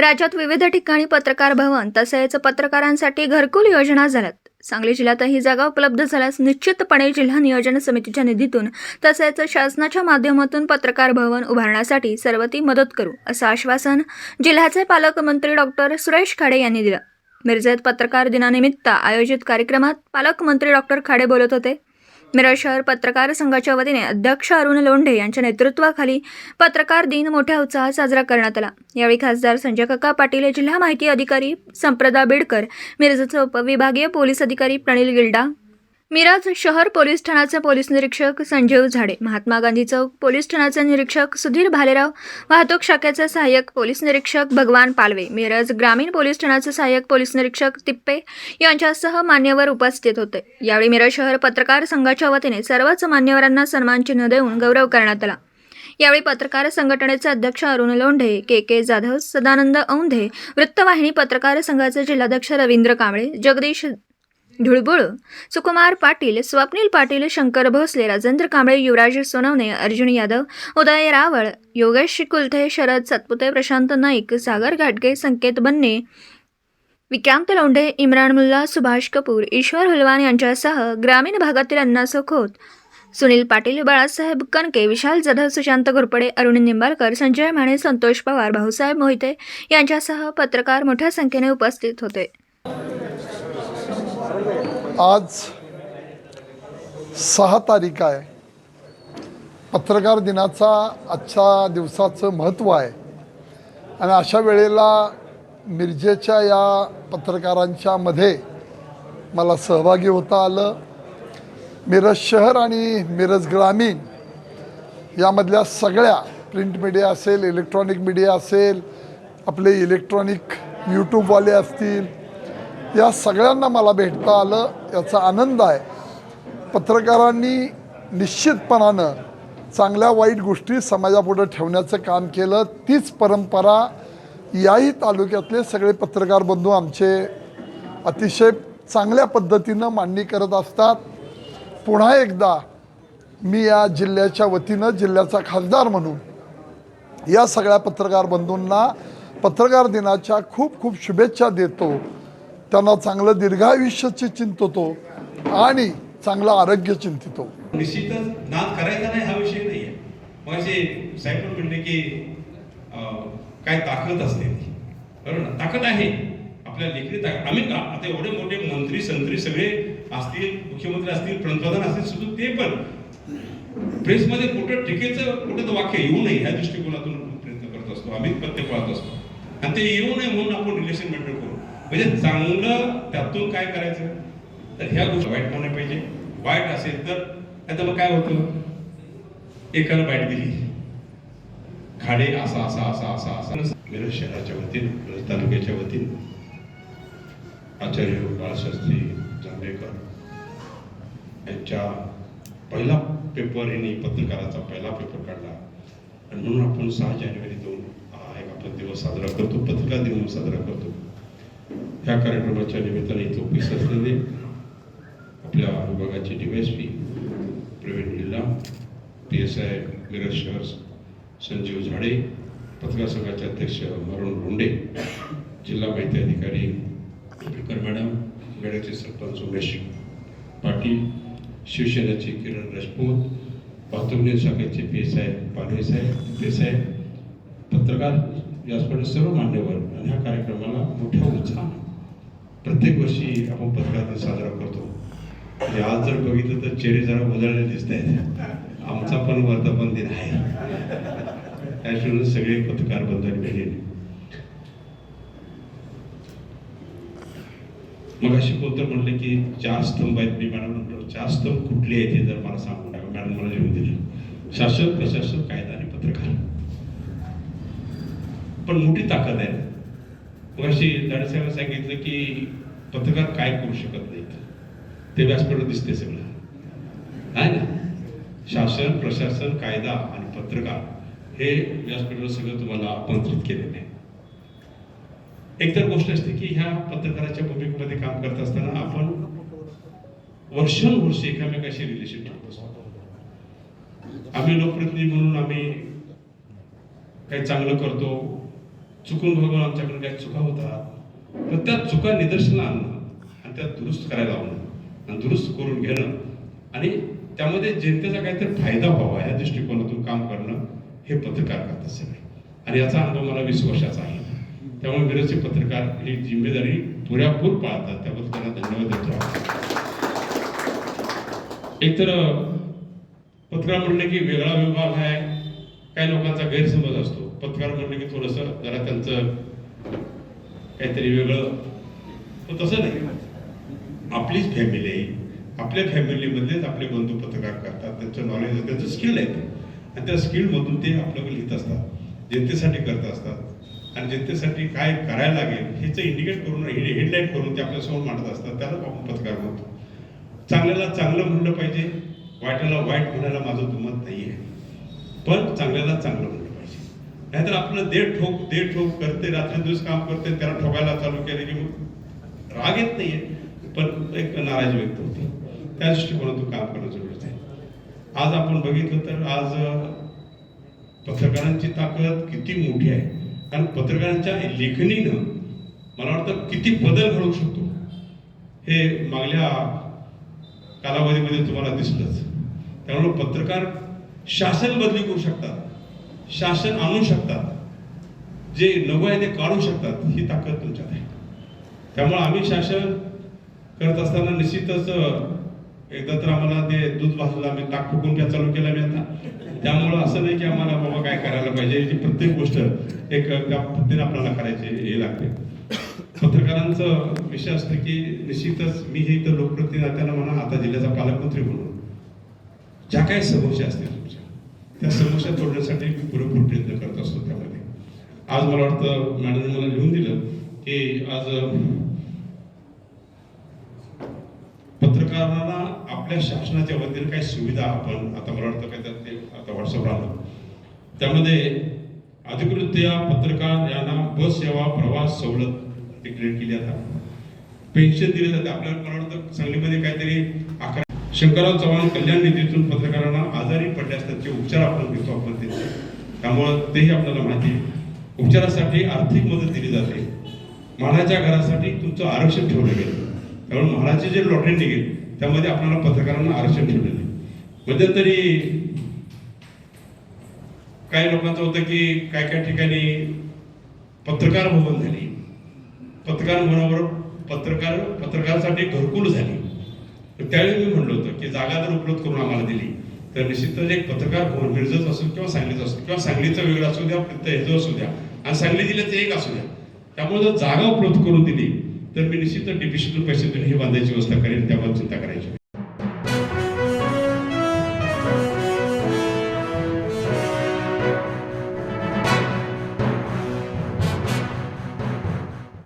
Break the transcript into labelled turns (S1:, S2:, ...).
S1: राज्यात विविध ठिकाणी पत्रकार भवन तसेच पत्रकारांसाठी घरकुल योजना झाल्यात. सांगली जिल्ह्यातही जागा उपलब्ध झाल्यास निश्चितपणे जिल्हा नियोजन समितीच्या निधीतून तसेच शासनाच्या माध्यमातून पत्रकार भवन उभारण्यासाठी सर्व ती मदत करू असं आश्वासन जिल्ह्याचे पालकमंत्री डॉक्टर सुरेश खाडे यांनी दिलं. मिरजेत पत्रकार दिनानिमित्त आयोजित कार्यक्रमात पालकमंत्री डॉक्टर खाडे बोलत होते. मिरज शहर पत्रकार संघाच्या वतीने अध्यक्ष अरुण लोंढे यांच्या नेतृत्वाखाली पत्रकार दिन मोठ्या उत्साहात साजरा करण्यात आला. यावेळी खासदार संजय काका पाटील जिल्हा माहिती अधिकारी संप्रदा बिडकर मिरजचे उपविभागीय पोलीस अधिकारी प्रणिल गिल्डा मिरज शहर पोलीस ठाण्याचे पोलीस निरीक्षक संजीव झाडे महात्मा गांधी चौक पोलीस ठाण्याचे निरीक्षक सुधीर भालेराव वाहतूक शाखेचे सहाय्यक पोलीस निरीक्षक भगवान पालवे मिरज ग्रामीण पोलीस ठाण्याचे सहाय्यक पोलीस निरीक्षक तिप्पे यांच्यासह मान्यवर उपस्थित होते. यावेळी मिरज शहर पत्रकार संघाच्या वतीने सर्वच मान्यवरांना सन्मानचिन्ह देऊन गौरव करण्यात आला. यावेळी पत्रकार संघटनेचे अध्यक्ष अरुण लोंढे के के जाधव सदानंद औंधे वृत्तवाहिनी पत्रकार संघाचे जिल्हाध्यक्ष रवींद्र कांबळे जगदीश धुळबुळ. सुकुमार पाटील स्वप्नील पाटील शंकर भोसले राजेंद्र कांबळे युवराज सोनवणे अर्जुन यादव उदय रावळ योगेश कुलथे शरद सतपुते प्रशांत नाईक सागर घाटगे संकेत बन्ने विक्रांत लोंढे इम्रान मुल्ला सुभाष कपूर ईश्वर हलवान यांच्यासह ग्रामीण भागातील अण्णासो खोत सुनील पाटील बाळासाहेब कणके विशाल जाधव सुशांत घोरपडे अरुण निंबाळकर संजय माने संतोष पवार भाऊसाहेब मोहिते यांच्यासह पत्रकार मोठ्या संख्येने उपस्थित होते.
S2: आज सहा तारीख आहे. पत्रकार दिनाचा आजच्या दिवसाचं महत्त्व आहे. आणि अशा वेळेला मिरजेच्या या पत्रकारांच्या मध्ये मला सहभागी होता आलं. मिरज शहर आणि मिरज ग्रामीण यामधल्या सगळ्या प्रिंट मीडिया असेल इलेक्ट्रॉनिक मीडिया असेल आपले इलेक्ट्रॉनिक यूट्यूबवाले असतील या सगळ्यांना मला भेटता आलं याचा आनंद आहे. पत्रकारांनी निश्चितपणानं चांगल्या वाईट गोष्टी समाजापुढं ठेवण्याचं काम केलं. तीच परंपरा याही तालुक्यातले सगळे पत्रकार बंधू आमचे अतिशय चांगल्या पद्धतीनं मांडणी करत असतात. पुन्हा एकदा मी या जिल्ह्याच्या वतीनं जिल्ह्याचा खासदार म्हणून या सगळ्या पत्रकार बंधूंना पत्रकार दिनाच्या खूप खूप शुभेच्छा देतो. त्यांना चांगलं दीर्घायुष्याची चिंततो आणि चांगलं आरोग्य चिंतितो.
S3: निश्चितच नाद करायचा नाही हा विषय नाही आहे मग साहेब म्हणले की काय ताकद असते बरोबर ना? ताकद आहे. आपल्या लेखणी ताकद आम्ही का आता एवढे मोठे मंत्री संत्री सगळे असतील मुख्यमंत्री असतील पंतप्रधान असतील सुद्धा ते पण प्रेसमध्ये कुठं टीकेचं कुठं वाक्य येऊ नये ह्या दृष्टिकोनातून प्रयत्न करत असतो. आम्ही पत्ते पाळत असतो. आणि ते येऊ नये म्हणून आपण रिलेशन मेंटेन करू. म्हणजे चांगलं त्यातून काय करायचं? तर ह्या गोष्टी वाईट होणे पाहिजे. वाईट असेल तर आता मग काय होतं? एकाला बाईट दिली. खाडे असा असा असा असा असा. मिरज शहराच्या वतीने मिरज तालुक्याच्या वतीने आचार्य बाळशास्त्री जांभेकर यांच्या पहिला पेपर यांनी पत्रकाराचा पहिला पेपर काढला. आणि म्हणून आपण सहा जानेवारी दोन आपण दिवस साजरा करतो पत्रिका दिन म्हणून साजरा करतो. ह्या कार्यक्रमाच्या निमित्ताने इथे उपस्थित असलेले आपल्या विभागाचे DYSP Pravin Lilla P S I Miraj शहर संजीव झाडे पत्रकार संघाचे अध्यक्ष मरुण रोंडे जिल्हा माहिती अधिकारी बिकर मॅडम गडाचे सरपंच उमेश पाटील शिवसेनेचे किरण राजपूत वाहतूक शाखेचे पी एस आय पालवे साहेब पी एस आय पत्रकार व्यासपीठ सर्व मान्यवर आणि ह्या कार्यक्रमाला मोठ्या उत्साहानं प्रत्येक वर्षी आपण पत्रकार दिन साजरा करतो. म्हणजे आज जर बघितलं तर चेहरे जरा उजळले दिसत आहेत. आमचा पण वर्धापन दिन आहे. त्याशिवाय सगळे पत्रकार बंधू भेटेल मग अशी कोणतं म्हणलं की चार स्तंभ आहेत मी मॅडम म्हटलं चार स्तंभ कुठले आहेत ते जर मला सांगून टाका मॅडम मला लिहून दिलं. शासन प्रशासन कायदा आणि पत्रकार. पण मोठी ताकद आहे. मग अशी दाडेसाहेबांनी सांगितलं की पत्रकार काय करू शकत नाहीत ते. व्यासपीठावर दिसते सगळं. आहे ना? शासन प्रशासन कायदा आणि पत्रकार हे व्यासपीठावर सगळं तुम्हाला आमंत्रित केलेलं आहे. एक तर गोष्ट असते की ह्या पत्रकाराच्या भूमिकेमध्ये काम करत असताना आपण वर्षानुवर्ष एकामेकाशी रिलेशन ठेवत असतो. आम्ही लोकप्रतिनिधी म्हणून आम्ही काही चांगलं करतो चुकून बघून आमच्याकडे काही चुका होतात तर त्या चुका निदर्शनाला आणणं आणि त्या दुरुस्त करायला लावणं आणि दुरुस्त करून घेणं आणि त्यामध्ये जनतेचा काहीतरी फायदा व्हावा या दृष्टिकोनातून काम करणं हे पत्रकार करतात सगळे. आणि याचा अनुभव मला वीस वर्षाचा आहे. त्यामुळे विरोधचे पत्रकार ही जिम्मेदारी पुरेपूर पाळतात. त्याबद्दल त्यांना धन्यवाद देतो. एकतर पत्रकार म्हणलं की वेगळा विभाग आहे. काही लोकांचा गैरसमज असतो. पत्रकार म्हणलं की थोडंसं जरा त्यांचं काहीतरी वेगळं. पण तसं नाही. आपलीच फॅमिली आहे आपल्या फॅमिलीमधलेच आपले बंधू पत्रकार करतात. त्यांचं नॉलेज त्यांचं स्किल आहे ते. आणि त्या स्किलमधून ते आपल्याकडे लिहित असतात. जनतेसाठी करत असतात. आणि जनतेसाठी काय करायला लागेल ह्याचं इंडिकेट करून हेडलाईन करून ते आपल्यासमोर मांडत असतात. त्याला आपण पत्रकार म्हणतो. चांगल्याला चांगलं म्हणलं पाहिजे वाईटाला वाईट म्हणायला माझं दुमत नाही आहे पण चांगल्याला चांगलं म्हणलं पाहिजे. नाहीतर आपलं दे ठोक दे ठोक करते रात्री दिवस काम करते त्याला ठोकायला चालू केले की मग राग येत नाहीये. पण एक नाराजी व्यक्त होते. त्या दृष्टिकोनातून काम करणं जरुरीचं आहे. आज आपण बघितलं तर आज पत्रकारांची ताकद किती मोठी आहे. कारण पत्रकारांच्या लेखणीनं मला वाटतं किती बदल घडवू शकतो. हे मागल्या कालावधीमध्ये तुम्हाला दिसलंच. त्यामुळे पत्रकार शासन बदली करू शकतात. शासन आणू शकतात. जे नको आहे ते काढू शकतात. ही ताकद तुमच्यात आहे. त्यामुळे आम्ही शासन करत असताना निश्चितच एकदा तर आम्हाला ते दूध भाजलं आम्ही ताक फुकून घ्या चालू केला मी आता. त्यामुळं असं नाही की आम्हाला बाबा काय करायला पाहिजे. याची प्रत्येक गोष्ट एक त्या पद्धतीने आपल्याला करायची हे लागते. पत्रकारांचं विषय असतं की निश्चितच मी हे इथं लोकप्रतिनिधी नात्यानं म्हणा आता जिल्ह्याचा पालकमंत्री म्हणून. ज्या काही समस्या असतील त्या समस्या तोडण्यासाठी मी पुरेपूर प्रयत्न करत असतो त्यामध्ये. आज मला वाटतं मॅडमने मला लिहून दिलं की आज पत्रकारांना आपल्या शासनाच्या वतीने काही सुविधा आपण आता मला वाटतं काय ते आता व्हॉट्सअपला आलं. त्यामध्ये अधिकृतया पत्रकार यांना बस सेवा प्रवास सवलत डिक्लेअर केली आता. पेन्शन दिले जाते. आपल्याला मला वाटतं सांगलीमध्ये काहीतरी अकरा शंकरराव चव्हाण कल्याण निधीतून पत्रकारांना आजारी उपचार आपण घेतो आपण त्यांचे त्यामुळं तेही आपल्याला माहिती आहे. उपचारासाठी आर्थिक मदत दिली जाते. म्हाडाच्या घरासाठी तुमचं आरक्षण ठेवलं गेलं. त्यामुळे म्हाडाची जे लॉटरी निघेल त्यामध्ये आपल्याला पत्रकारांना आरक्षण ठेवलेलं आहे मध्यंतरी काही लोकांचं होतं की काय काय ठिकाणी पत्रकार भवन झाली. पत्रकार भवनाबरोबर पत्रकार पत्रकारासाठी घरकुल झाली. त्यावेळी मी म्हणलं होतं की जागा जर उपलब्ध करून आम्हाला दिली. तर निश्चितच एक पत्रकार कोण मिरजत असो किंवा सांगलीचा असो किंवा सांगलीचं वेगळं असू द्या ह्याचं असू द्या आणि सांगली जिल्ह्याचं एक असू द्या त्यामुळे जर जागा उपलब्ध करून दिली तर मी निश्चितच डीपीसीतून पैसे देऊन ही बांधायची व्यवस्था करेन त्याबाबत चिंता करायची